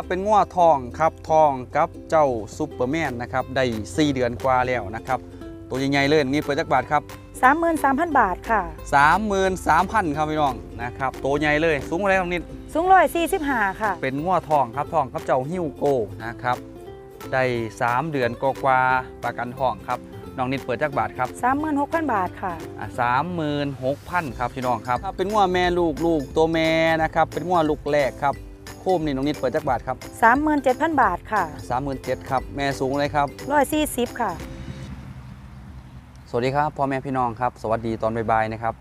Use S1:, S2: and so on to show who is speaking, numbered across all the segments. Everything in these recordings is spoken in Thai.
S1: ครับเป็นง้อทองครับทองกับเจ้าซุปเปอร์แมนนะครับได้4เดือนกว่าแล้วนะครับตัวใหญ่ๆเลยนี่เปิดจักบาทครับ
S2: 33,000 บาทค่ะ
S1: 33,000ครับพี่น้องนะครับตัวใหญ่เลยสูงอะไรตรงนี้
S2: สูงร้อยสี่สิบห้าค่ะ
S1: เป็นง้อทองครับทองกับเจ้าฮิวโกนะครับได้3เดือนกว่าๆประกันทองครับน้องนิดเปิดจักบาทครับ
S2: 36,000 บาทค่ะ
S1: สามหมื่นหกพันครับพี่น้องครับ เป็นง้อแม่ลูกลูกตัวแม่นะครับเป็นง้อลูกแรกครับโคมนี่น้องนิดเปิดจักบาทครับ
S2: 37,000 บาทค่ะ
S1: สามหมื่นเจ็ดครับ แม่สูงเลยครับ
S2: 140ค่ะ
S1: สวัสดีครับพ่อแม่พี่น้องครับ สวัสดีตอนบ่ายๆนะครับ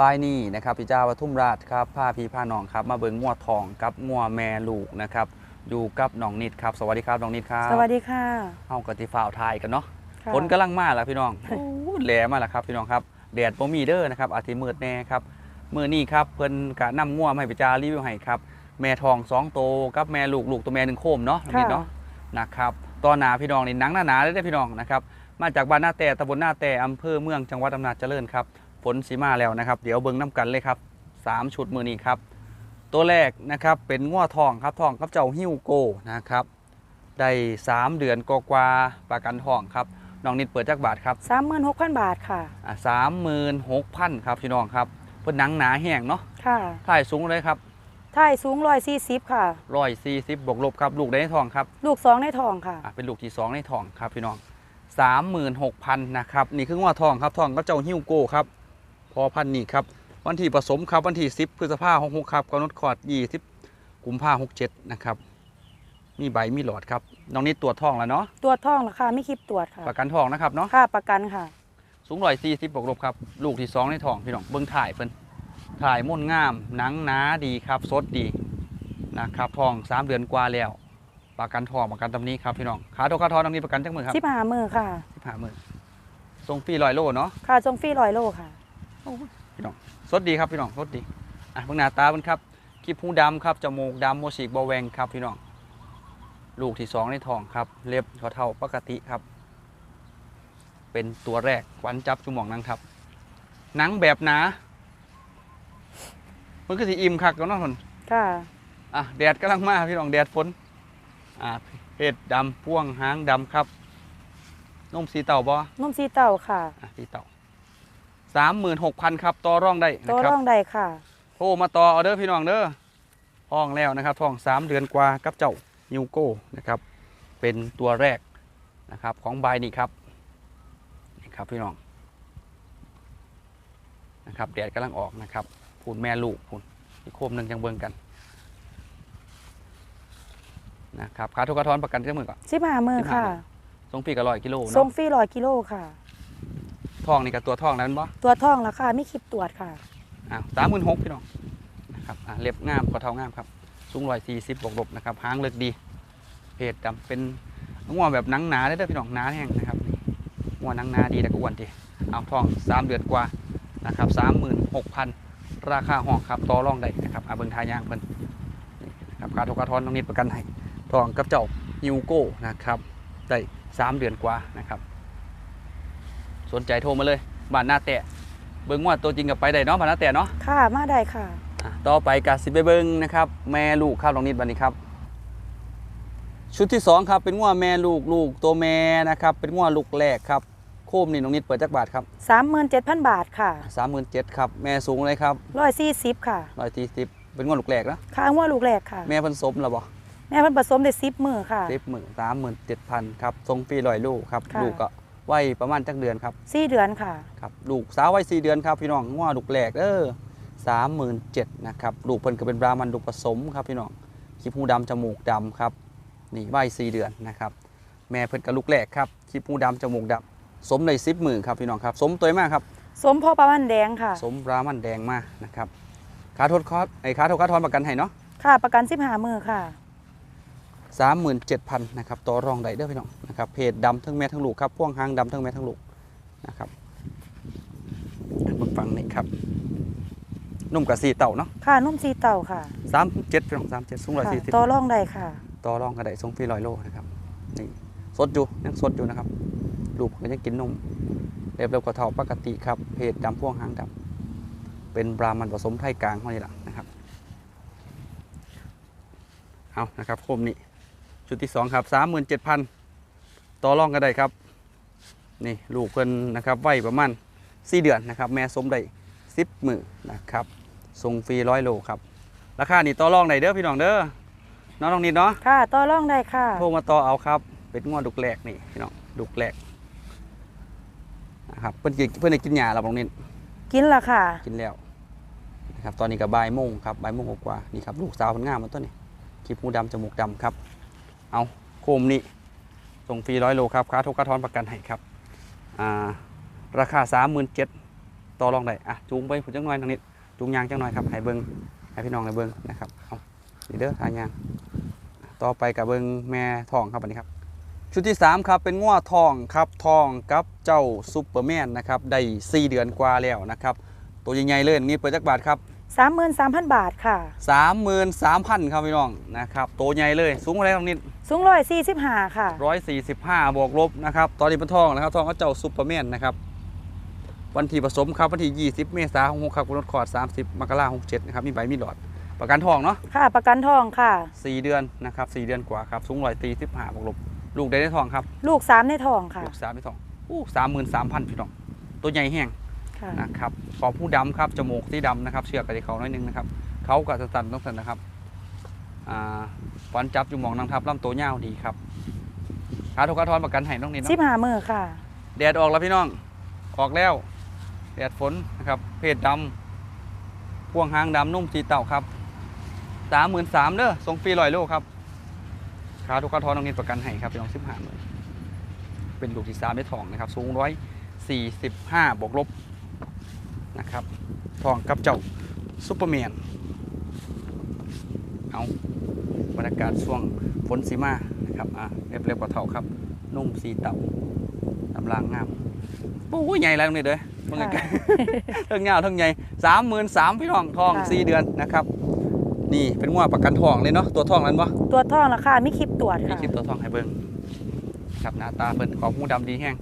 S1: บ่ายนี้นะครับพี่เจ้าวัทุ่มราชครับผ้าพี่ผ้าน้องครับ มาเบิ่งงัวทองกับงัวแม่ลูกนะครับอยู่กับน้องนิดครับ สวัสดีครับน้องนิดครับ
S2: สวัสดีค่ะ
S1: เฮากติฝ่าวทายกันเนาะ
S2: ค่ะ
S1: ฝนกำลังมาแล้วพี่น้องโอ้แหลมาแล้วครับพี่น้องครับแดดบ่มีเด้อนะครับอาทิตย์มืดแน่ครับมื้อนี้ครับเพิ่นกะนำงัวมาให้พี่จ้ารีวิวให้ครับ แม่ทองสองโตวกับแม่ลูกลูกตัวแม่หนึ่งโคมเนาะน้องนิดเนาะนะครับตอนหนาพี่น้องนี่หนังหนาๆเลยได้อพี่น้องนะครับมาจากบ้านหน้าแต่ตำบลหน้าแต่อำเภอเมืองจังหวัดอำนาจเจริญครับฝนสีมาแล้วนะครับเดี๋ยวเบิ้งน้ำกันเลยครับสามชุดมือนี้ครับตัวแรกนะครับเป็นง้อทองครับทองกับเจ้าฮิวโกนะครับได้สามเดือนกว่าๆประกันทองครับน้องนิดเปิดจักบาทครับ
S2: 36,000 บาทค่ะ
S1: สามหมื่นหกพันครับพี่น้องครับเพิ่นหนังหนาแห้งเนาะ
S2: ค่ะ
S1: ถ่ายสูงเลยครับ
S2: ท้ายสูง140ค่ะ
S1: ร้อยสี่สิบบวกลบครับลูกได้ในทองครับ
S2: ลูกสองในทองค่ะ
S1: อะเป็นลูกที่2ในทองครับพี่น้อง36,000นะครับนี่คือว่าทองครับทองก็เจ้าฮิวโก้ครับพอพันนี่ครับวันที่ผสมครับวันที่10พฤษภาคม66ครับกำหนดคลอด20กุมภาพันธ์67นะครับมีใบมีหลอดครับน้องนี่ตรวจทองแล้วเนาะ
S2: ตรวจทองราคาไม่คลิปตรวจค่ะ
S1: ประกันทองนะครับเนาะ
S2: ค่าประกันค่ะ
S1: สูงร้อยสี่สิบบวกลบครับ ลูกที่2ในทองพี่น้องเบิ้งถ่ายเพิ่น ถ่ายม่วนงาม หนังหนาดีครับสดดีนะครับทอง3เดือนกว่าแล้ว ประกันทองประกันตำนี้ครับพี่น้องขาโทกขาทอนตรงนี้ประกันจักมือครับ
S2: 15มือค่ะ
S1: สิบห้าหมื่นส่งฟรีลอยโลเนาะ
S2: ค่าส่งฟรีร้อยโลค่ะ
S1: พี่น้องสดดีครับพี่น้องสดดีอะเบิ่งหน้าตามันครับกีบหูดำครับจมูกดำโมชิกบอแวงครับพี่น้องลูกที่สองในท้องครับ เล็บเขาเท่าปกติครับ เป็นตัวแรกขวัญจับจุหมองนังทับหนังแบบหนา มันคือสีอิ่มคักแล้วเนาะทน
S2: ค่ะ
S1: อะแดดกำลังมาพี่น้องแดดฝนอะเพศดำพ่วงหางดำครับนมสีเต่าบ่
S2: นุ่มสีเต่าค่ะ
S1: อะสีเต่าสามหมื่นหกพันครับต่อร่องได้
S2: ตัว
S1: นะครับ
S2: ร่องใดค่ะ
S1: โทรมาต่อเอาเด้อพี่น้องเด้อห้องแล้วนะครับท้องสามเดือนกว่ากับเจ้ายูโก้นะครับ เป็นตัวแรกนะครับของบายนี่ครับนี่ครับพี่น้องนะครับแดดกำลังออกนะครับ พูนแม่ลูกพูนอีกโคมหนึ่งจังเบิ่งกันนะครับค่าทุกกระทอนประกันเท่ามือก่อน
S2: 15มือค่ะ
S1: ส่งปีกับร้อยกิโล
S2: ส่ง
S1: เนาะ
S2: ฟรีร้อยกิโลค่ะ
S1: ท้องนี่กับตัวท้องนั้นบ่
S2: ตัวทองราคาไม่คลิปตรวจค่ะ
S1: อ่าสามหมื่นหกพี่น้องนะครับอ่าเล็บงามกว่าเท้างามครับสูงร้อยสี่สิบบวกลบนะครับหางเลิกดี เพศดำเป็นงัวแบบหนังหนาได้อเด้อพี่น้องหนาแห้งนะครับงัวหนังหนาดีแต่ก็อ้วนดีเอาทองสามเดือนกว่านะครับสามหมื่นหกพัน ราคาห้องครับต่อรองได้นะครับอาเบิงทายางเพิ่นนี่นะครับการทกกระทอนน้องนิดประกันให้ทองกับเจ้าฮิวโก้นะครับได้สามเดือนกว่านะครับ สนใจโทรมาเลยบ้านหน้าแตะเบิ้งว่าตัวจริงกับไปได้เนาะบ้านหน้าแตะเนาะ
S2: ค่ะมาได้ค่ะ
S1: อะต่อไปกาสิไปเบิงนะครับ แม่ลูกครับลองนิดบันนี้ครับ ชุดที่สองครับเป็นง้วแม่ลูกลูกตัวแม่นะครับ เป็นง้วลูกแรกครับ โคมนี่น้องนิดเปิดจักบาทครับ
S2: 37,000บาทค่ะ
S1: สามหมื่นเจ็ดครับแม่สูงเลยครับ
S2: 140ค่ะ
S1: ร้อยสี่สิบเป็นง้วลูกแรกนะ
S2: ค่างัวลูกแรกค่ะ
S1: แม่เพิ่นสมแล้วบ่
S2: แม่เพิ่นผสมได้10มือค่ะ
S1: สิบหมื่นสามหมื่นเจ็ดพันครับทรงฟรีลอยลูกครับ
S2: ค่ะ
S1: ลูกก็วัยประมาณจักเดือนครับ
S2: 4เดือนค่ะ
S1: ครับลูกสาววัยสี่เดือนครับพี่น้องง้วลูกแรกเด้อสามหมื่นเจ็ดนะครับลูกเพิ่นก็เป็นบรามันลูกผสมครับพี่น้องคลิปหูดำจมูกดำครับนี่วัยสี่เดือนนะครับแม่เพิ่นกับลูกแรกครับคลิปหูดำจมูกดำ สมในสิบหมื่นครับพี่น้องครับ สมตัวมากครับ
S2: สมพ่อประมันแดงค่ะ
S1: สมบรามันแดงมากนะครับค่าโทษคอสไอ้ค่าโทษค่าทอนประกันให้เนาะ
S2: ค่ะประกัน15มือค่ะ
S1: สามหมื่นเจ็ดพันนะครับต่อรองได้เด้อพี่น้องนะครับเพจดำทั้งแม่ทั้งลูกครับพ่วงหางดำทั้งแม่ทั้งลูกนะครับมาฟังนี่ครับนุ่มกับสีเต่าเนาะ
S2: ค่ะนุ่มสีเต่าค่ะ
S1: สามเจ็ดพี่น้องสามเจ็ดสูงร้อย
S2: ค่ะ
S1: สี่สิบ
S2: ต่อร่องได้ค่ะ
S1: ต่อรองกระไดทรงฟรีร้อยโลนะครับนี่สดอยู่ยังสดอยู่นะครับ ลูกก็ยังกินนมเรียบเรียบกว่าเท่าปกติครับเพจดำพ่วงหางดำเป็นบรามันผสมไทยกลางเท่านี้แหละนะครับเอานะครับโคมนี่ชุดที่สองครับสามหมื่นเจ็ดพันต่อรองกันได้ครับ นี่ลูกเพิ่นนะครับไว้ประมาณสี่เดือนนะครับ แม่สมได้สิบมือนะครับส่งฟรีร้อยโลครับ ราคานี่ต่อรองได้เด้อพี่น้องเด้อน้องน้องนิดเนาะ
S2: ค่ะต่อรองได้ค่ะ
S1: โทรมาต่อเอาครับ เป็นงวดดุกแรกนี่พี่น้องดุกแรก นะครับเพิ่นกินเพิ่นได้กินหญ้าแล้วน้องนิด
S2: กินละค่ะ
S1: กินแล้วนะครับตอนนี้ก็บ่ายโมงครับบ่ายโมงกว่าๆนี่ครับลูกสาวมันงามมันต้นนี่คลิปหูดำจมูกดำครับ เอาโคมนี่ส่งฟรีร้อยโลครับค่าทุกค่าทอนประกันให้ครับอ่าราคาสามหมื่นเจ็ดต่อรองได้อะจูงไปผุดจังหน่อยทางนี้จูงยางจังหน่อยครับให้เบิ้งให้พี่น้องได้เบิ้งนะครับเอานี่เด้อทางยางต่อไปกับเบิ้งแม่ทองครับอันนี้ครับ ชุดที่ 3 ครับ เป็นง้อทองครับทองกับเจ้าซูเปอร์แมนนะครับได้4เดือนกว่าแล้วนะครับ ตัวใหญ่ๆเลยนี่เปิดจักบาทครับ
S2: 33,000 บาทค่ะ
S1: 33,000ครับพี่น้องนะครับตัวใหญ่เลยสูงอะไรตรงนี้
S2: สูงร้อยสี่สิบห้าค่ะ
S1: 145บวกลบนะครับตอนนี้เป็นทองนะครับทองกับเจ้าซูเปอร์แมนนะครับวันที่ผสมครับวันที่ 20 เมษายน6ครับกำหนดคลอด30 มกราคม67นะครับมีใบมีหลอด ประกันทองเนาะ
S2: ค่ะ ประกันทองค่ะ
S1: 4 เดือนนะครับ4เดือนกว่าครับสูง145บวกลบ ลูกได้ได้ทองครับ
S2: ลูกสามในทองค่ะ
S1: ลูกสามได้ทองอู้33,000พี่น้อง ตัวใหญ่แห้ง
S2: ค่ะ
S1: นะครับขอบผู้ดำครับจมูกสีดำนะครับ เชือกกับที่เขาน้อยหนึงนะครับเขากับสันๆต้องสันนะครับอ่าฟันจับอยู่หมองนางทับลำตัวเงาวดีครับขาทุกกระทอนประกันให้น้องนิด
S2: สิบ
S1: เนาะ
S2: ห้ามือค่ะ
S1: แดดออกแล้วพี่น้อง ออกแล้ว แดดฝนนะครับ เพศดำพ่วงหางดำนุ่มสีเต่าครับสามหมื่นสามเด้อส่งฟรีลอยโลครับ ขาทุกกระทอนน้องนิดประกันให้ครับพี่น้องสิบห้าหมื่นเป็นลูกที่สามได้ทองนะครับ สูงร้อยสี่สิบห้าบวกลบนะครับทองกับเจ้าซูเปอร์แมนเอาบรรยากาศช่วงฝนสีมานะครับอะเรียบเรียบกว่าเท่าครับ นุ่มสีเต่าลำลางงามโอ้ยใหญ่แล้วนี่เด้อมึง
S2: ค่ะ
S1: ทั้งเงาวทั้งใหญ่สามหมื่นสามพี่น้องทอง
S2: ค่ะ
S1: สี่เดือนนะครับ นี่เป็นงวประกันทองเลยเนาะตัวทองนั้นปะ
S2: ตัวทองละค่ะมีคลิปตรวจ
S1: มี
S2: ค่ะ
S1: คลิปตัวทองให้เบิ้งครับหน้าตาเพิ่นขอบหูดำดีแห้ง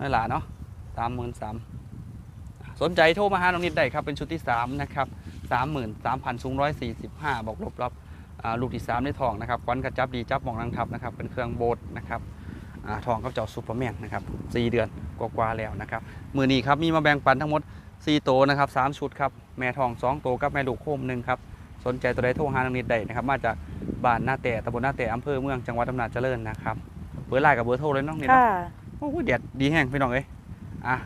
S1: นั่นหละเนาะสามหมื่นสามสนใจโทรมาหาน้องนิดได้ครับ เป็นชุดที่สามนะครับสามหมื่นสามพันสูงร้อยสี่สิบห้าบอกลบรับอ่าลูกที่สามในทองนะครับควันกระจับดีจับหมองนางทับนะครับ เป็นเครื่องโบดนะครับอ่าทองกับเจ้าซูเปอร์แมนนะครับสี่เดือนกว่าๆแล้วนะครับ มือนี้ครับมีมาแบ่งปันทั้งหมด 4โตวนะครับสามชุดครับแม่ทอง2โตวกับแม่ลูกโคมหนึ่งครับสนใจตัวใดโทรหาทางนิดได้นะครับมาจากบ้านหน้าแต่ตำบลหน้าแต่อำเภอเมืองจังหวัดอำนาจเจริญนะครับเบอร์ไลน์กับเบอร์โทรเลยน้องนิดเนาะ
S2: ค่ะ
S1: โอ้โหเด็ดดีแห้งพี่น้องเอ้ยอะ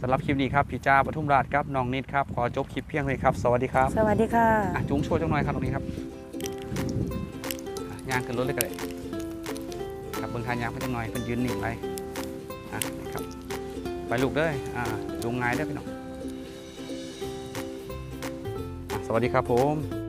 S1: สำหรับคลิปนี้ครับพี่จ้าปทุมราชครับน้องนิดครับขอจบคลิปเพียงเลยครับสวัสดีครับ
S2: สวัสดีค่ะ
S1: อะจุ้งโชว์จังหน่อยครับตรงนี้ครับอะย่างขึ้นรถเลยก็ได้ครับเบิ่งทางยางไปจังหน่อยเป็นยืนหนิ่งไว้อะนะครับไปลูกเด้ออ่าจุงง่ายเด้อพี่น้อง วัสดีครับผม